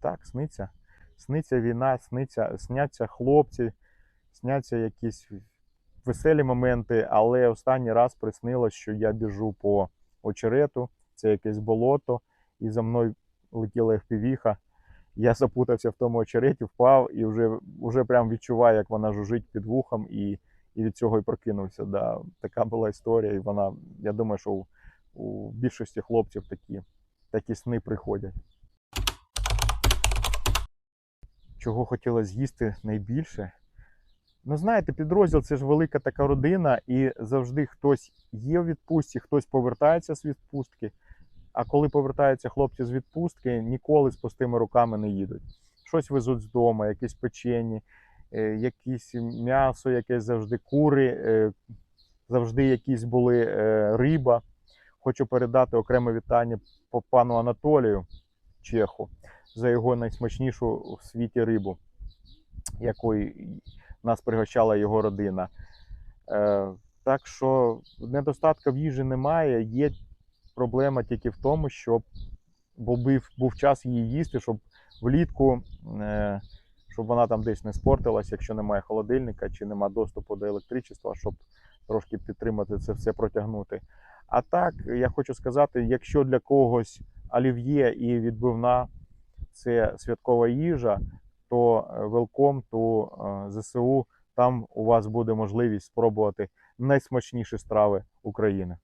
Так, сниться. Сниться війна, сниться, сняться хлопці, сняться якісь веселі моменти, але останній раз приснилось, що я біжу по очерету, це якесь болото, і за мною летіла FPV-ха. Я запутався в тому очереті, впав і вже, вже прям відчуваю, як вона жужить під вухом, і, і від цього і прокинувся. Да. Така була історія, і вона, я думаю, що у, у більшості хлопців такі, такі сни приходять. Чого хотілося з'їсти найбільше? Ну, знаєте, підрозділ це ж велика така родина, і завжди хтось є в відпустці, хтось повертається з відпустки. А коли повертаються хлопці з відпустки, ніколи з пустими руками не їдуть. Щось везуть з дому, якісь печені, е, якісь м'ясо, якесь завжди кури, е, завжди якісь були е, риба. Хочу передати окреме вітання по пану Анатолію Чеху за його найсмачнішу в світі рибу, якою нас пригощала його родина. Е, так що недостатку в їжі немає. Є проблема тільки в тому, щоб був, був час її їсти, щоб влітку, е, щоб вона там десь не спортилась, якщо немає холодильника чи немає доступу до електричества, щоб трошки підтримати це все протягнути. А так, я хочу сказати, якщо для когось олів'є і відбивна це святкова їжа, то велком то ЗСУ. Там у вас буде можливість спробувати найсмачніші страви України.